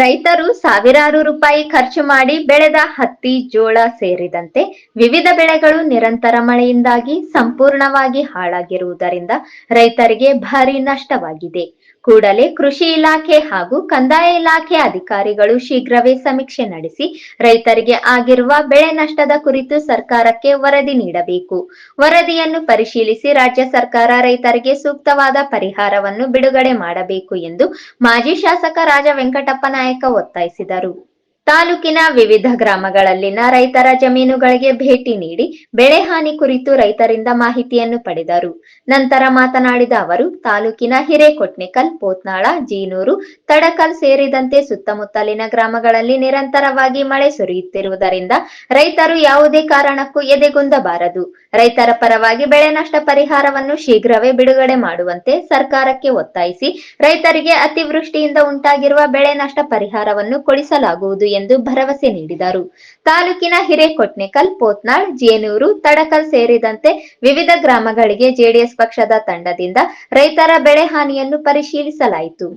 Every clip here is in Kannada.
ರೈತರು ಸಾವಿರಾರು ರೂಪಾಯಿ ಖರ್ಚು ಮಾಡಿ ಬೆಳೆದ ಹತ್ತಿ ಜೋಳ ಸೇರಿದಂತೆ ವಿವಿಧ ಬೆಳೆಗಳು ನಿರಂತರ ಮಳೆಯಿಂದಾಗಿ ಸಂಪೂರ್ಣವಾಗಿ ಹಾಳಾಗಿರುವುದರಿಂದ ರೈತರಿಗೆ ಭಾರಿ ನಷ್ಟವಾಗಿದೆ. ಕೂಡಲೇ ಕೃಷಿ ಇಲಾಖೆ ಹಾಗೂ ಕಂದಾಯ ಇಲಾಖೆ ಅಧಿಕಾರಿಗಳು ಶೀಘ್ರವೇ ಸಮೀಕ್ಷೆ ನಡೆಸಿ ರೈತರಿಗೆ ಆಗಿರುವ ಬೆಳೆ ನಷ್ಟದ ಕುರಿತು ಸರ್ಕಾರಕ್ಕೆ ವರದಿ ನೀಡಬೇಕು. ವರದಿಯನ್ನು ಪರಿಶೀಲಿಸಿ ರಾಜ್ಯ ಸರ್ಕಾರ ರೈತರಿಗೆ ಸೂಕ್ತವಾದ ಪರಿಹಾರವನ್ನು ಬಿಡುಗಡೆ ಮಾಡಬೇಕು ಎಂದು ಮಾಜಿ ಶಾಸಕ ರಾಜ ವೆಂಕಟಪ್ಪ ನಾಯಕ ಒತ್ತಾಯಿಸಿದರು. ತಾಲೂಕಿನ ವಿವಿಧ ಗ್ರಾಮಗಳಲ್ಲಿನ ರೈತರ ಜಮೀನುಗಳಿಗೆ ಭೇಟಿ ನೀಡಿ ಬೆಳೆ ಹಾನಿ ಕುರಿತು ರೈತರಿಂದ ಮಾಹಿತಿಯನ್ನು ಪಡೆದರು. ನಂತರ ಮಾತನಾಡಿದ ಅವರು, ತಾಲೂಕಿನ ಹಿರೇಕೊಟ್ನೆಕಲ್ ಪೋತ್ನಾಳ, ಜೀನೂರು, ತಡಕಲ್ ಸೇರಿದಂತೆ ಸುತ್ತಮುತ್ತಲಿನ ಗ್ರಾಮಗಳಲ್ಲಿ ನಿರಂತರವಾಗಿ ಮಳೆ ಸುರಿಯುತ್ತಿರುವುದರಿಂದ ರೈತರು ಯಾವುದೇ ಕಾರಣಕ್ಕೂ ಎದೆಗುಂದಬಾರದು. ರೈತರ ಪರವಾಗಿ ಬೆಳೆ ನಷ್ಟ ಪರಿಹಾರವನ್ನು ಶೀಘ್ರವೇ ಬಿಡುಗಡೆ ಮಾಡುವಂತೆ ಸರ್ಕಾರಕ್ಕೆ ಒತ್ತಾಯಿಸಿ ರೈತರಿಗೆ ಅತಿವೃಷ್ಟಿಯಿಂದ ಉಂಟಾಗಿರುವ ಬೆಳೆ ನಷ್ಟ ಪರಿಹಾರವನ್ನು ಕೊಡಿಸಲಾಗುವುದು ಎಂದು ಭರವಸೆ ನೀಡಿದರು ತಾಲೂಕಿನ ಹಿರೇಕೊಟ್ನೆಕಲ್ ಪೋತ್ನಾಳ್ ಜೇನೂರು ತಡಕಲ್ ಸೇರಿದಂತೆ ವಿವಿಧ ಗ್ರಾಮಗಳಿಗೆ ಜೆಡಿಎಸ್ ಪಕ್ಷದ ತಂಡದಿಂದ ರೈತರ ಬೆಳೆ ಹಾನಿಯನ್ನು ಪರಿಶೀಲಿಸಲಾಯಿತು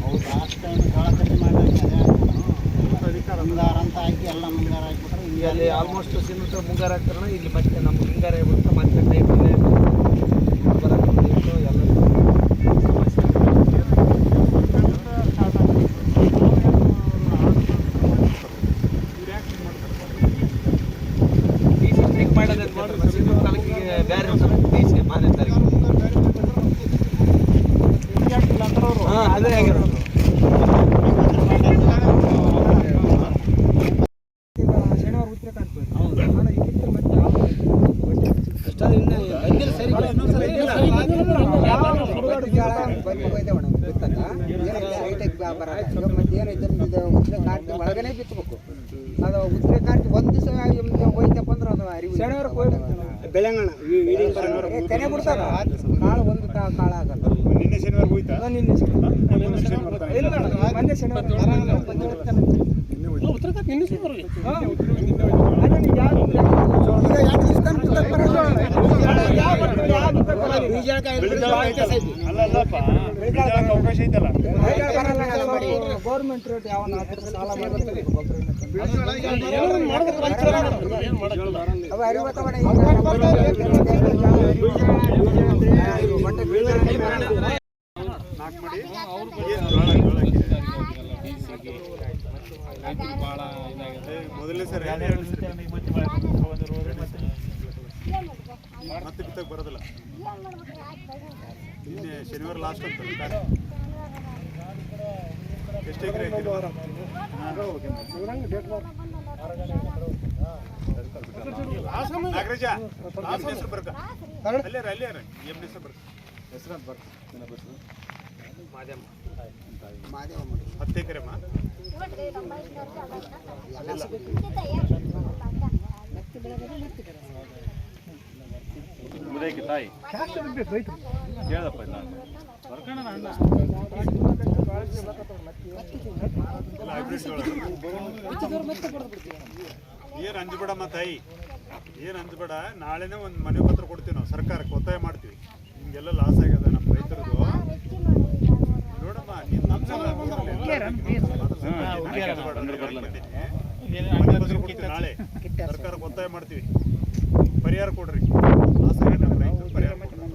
ಹೌದು ಲಾಸ್ಟ್ ಟೈಮ್ ಜೋಳ ಕಟ್ಟಿ ಮಾಡಿದ್ರೆ ಮುಂಗಾರ ಅಂತ ಹಾಕಿ ಎಲ್ಲ ಮುಂಗಾರ ಹಾಕ್ಬಿಟ್ರೆ ಇಲ್ಲಿ ಹಿಂಗೆ ಆಲ್ಮೋಸ್ಟ್ ಸಿಮೆಂಟ್ ಮುಂಗಾರು ಹಾಕ್ತಾರಣ ಇಲ್ಲಿ ಮತ್ತೆ ನಮ್ಮ ಹಿಂಗಾರ ಆಗ್ಬಿಡುತ್ತೆ, ಮತ್ತೆ ಟೈಪ್ ಎಲ್ಲ ಬೇರೆ ಮಾನ್ಯ ಹಾಂ, ಅದೇ ಆಗಿರೋದು. ಒಳಗನೆ ಬಿತ್ತಬೇಕು ಅದು ಉತ್ತರ ಕಾರ್ತಿ ಒಂದ್ ದಿವಸ ಹೋಯ್ತಪ್ಪ ಅಂದ್ರೆ ಅದು ಅರಿವು ಬೆಳಂಗಣ ತೆನೆ ಬಿಡ್ತಾರ ಕಾಳು ಒಂದು ಕಾಳು ಆಗಲ್ಲ ನಿನ್ನೆ ಶನಿವಾರ ಹೋಯ್ತಾ ನಿನ್ನೆ ಇಲ್ಲ ಮೊನ್ನೆ ಶನಿವಾರ ಹಾ. ಅದೇ ನೀವು ಯಾವ್ದು- ಅವಕಾಶ ಐತಲ್ಲ? ಗೌರ್ಮೆಂಟ್ ರೇಟ್ ಯಾವ ಸಾಲ ಎರಡು ಸರಿ. ಮತ್ತೆ ಬಿತ್ತಕ್ಕೆ ಬರೋದಿಲ್ಲ. ನಿನ್ನೆ ಶನಿವಾರ ಲಾಸ್ಟ್ ಅಂತ ಎಷ್ಟು ಎಕರೆ ನಾಗರಾಜ ಹೆಸರು ಬರ್ಕ. ಅಲ್ಲೇ ಅಲ್ಲೇ ಎಂ ಹೆಸರು ಬರ್ಕ. ಹೆಸರು ಬರ್ಕ ಹತ್ತು ಎಕರೆಮ್ಮ ಮುದೈಕೆ ತಾಯಿ. ಹೇಳಪ್ಪ ನಾನು ಬರ್ಕಣ ಅಣ್ಣ. ಏನು ಅಂಜಬೇಡಮ್ಮ ತಾಯಿ? ಏನು ಅಂಜಬೇಡ? ನಾಳೆನೇ ಒಂದು ಮನೆ ಪತ್ರ ಕೊಡ್ತೀವಿ ನಾವು. ಸರ್ಕಾರಕ್ಕೆ ಒತ್ತಾಯ ಮಾಡ್ತೀವಿ. ನಿಮಗೆಲ್ಲ ಲಾಸ್ ಆಗ್ಯದ ನಮ್ಮ ರೈತರದು. ನೋಡಮ್ಮ ನೀನು ನಾಳೆ ಸರ್ಕಾರಕ್ಕೆ ಒತ್ತಾಯ ಮಾಡ್ತೀವಿ. ಪರಿಹಾರ ಕೊಡ್ರಿ ಲಾಸ್ ಆಗ್ಯದ ನಮ್ಮ ರೈತರು ಪರಿಹಾರ ಕೊಡ್ರಿ ಪರಿಹಾರ ಬರ್ತದೆ ಅಂಜಬೇಡ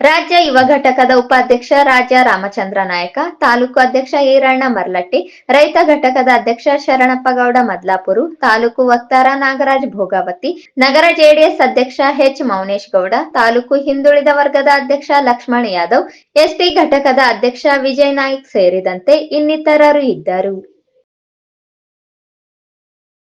ರಾಜ್ಯ ಯುವ ಘಟಕದ ಉಪಾಧ್ಯಕ್ಷ ರಾಜ ರಾಮಚಂದ್ರ ನಾಯಕ, ತಾಲೂಕು ಅಧ್ಯಕ್ಷ ಈರಣ್ಣ ಮರ್ಲಟ್ಟಿ, ರೈತ ಘಟಕದ ಅಧ್ಯಕ್ಷ ಶರಣಪ್ಪಗೌಡ ಮದ್ಲಾಪುರು, ತಾಲೂಕು ವಕ್ತಾರ ನಾಗರಾಜ್ ಭೋಗಾವತಿ, ನಗರ ಜೆಡಿಎಸ್ ಅಧ್ಯಕ್ಷ ಎಚ್ ಮೌನೇಶ್ ಗೌಡ, ತಾಲೂಕು ಹಿಂದುಳಿದ ವರ್ಗದ ಅಧ್ಯಕ್ಷ ಲಕ್ಷ್ಮಣ್ ಯಾದವ್ ಎಸ್ಟಿ ಘಟಕದ ಅಧ್ಯಕ್ಷ ವಿಜಯ್ ನಾಯ್ಕ್ ಸೇರಿದಂತೆ ಇನ್ನಿತರರು ಇದ್ದರು.